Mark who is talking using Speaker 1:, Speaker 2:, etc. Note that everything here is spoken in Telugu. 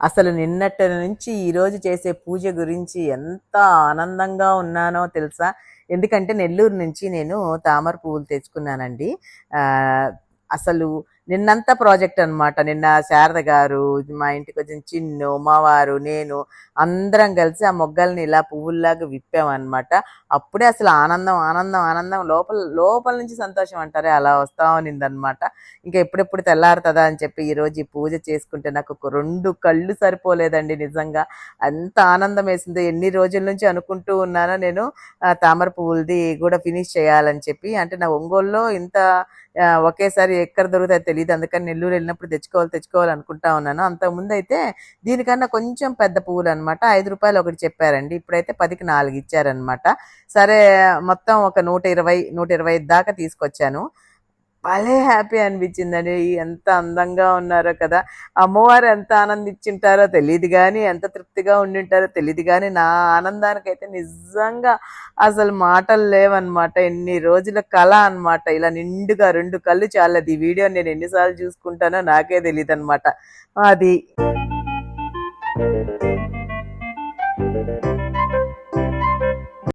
Speaker 1: అసలు నిన్నటి నుంచి ఈరోజు చేసే పూజ గురించి ఎంత ఆనందంగా ఉన్నానో తెలుసా? ఎందుకంటే నెల్లూరు నుంచి నేను తామర పువ్వులు తెచ్చుకున్నానండి. అసలు నిన్నంతా ప్రాజెక్ట్ అన్నమాట. నిన్న శారద గారు మా ఇంటికి వచ్చిన చిన్ను మావారు నేను అందరం కలిసి ఆ మొగ్గల్ని ఇలా పువ్వుల్లాగా విప్పామన్నమాట అప్పుడే అసలు ఆనందం ఆనందం ఆనందం. లోపల లోపల నుంచి సంతోషం అంటారే అలా వస్తా ఉన్నిందనమాట ఇంకా ఎప్పుడెప్పుడు తెల్లారుతుందా అని చెప్పి ఈ రోజు ఈ పూజ చేసుకుంటే నాకు ఒక రెండు కళ్ళు సరిపోలేదండి నిజంగా. అంత ఆనందం వేసింది ఎన్ని రోజుల నుంచి అనుకుంటూ ఉన్నానో నేను తామర పువ్వులది కూడా ఫినిష్ చేయాలని చెప్పి అంటే నా ఒంగోలులో ఇంత ఒకేసారి ఎక్కడ దొరుకుతాయో తెలియదు అందుకని నెల్లూరు వెళ్ళినప్పుడు తెచ్చుకోవాలి తెచ్చుకోవాలి అనుకుంటా ఉన్నాను. అంతకుముందు అయితే దీనికన్నా కొంచెం పెద్ద పువ్వులు అనమాట ఐదు రూపాయలు ఒకటి చెప్పారండి. ఇప్పుడైతే పదికి నాలుగు ఇచ్చారనమాట సరే మొత్తం ఒక నూట ఇరవై నూట ఇరవై దాకా తీసుకొచ్చాను. భలే హ్యాపీ అనిపించిందండి. ఎంత అందంగా ఉన్నారో కదా. అమ్మవారు ఎంత ఆనందించుంటారో తెలియదు కానీ ఎంత తృప్తిగా ఉండింటారో తెలియదు కానీ నా ఆనందానికైతే నిజంగా అసలు మాటలు లేవన్నమాట. ఎన్ని రోజుల కళ అన్నమాట. ఇలా నిండుగా రెండు కళ్ళు చాలది. ఈ వీడియో నేను ఎన్నిసార్లు చూసుకుంటానో నాకే తెలియదు అనమాట అది.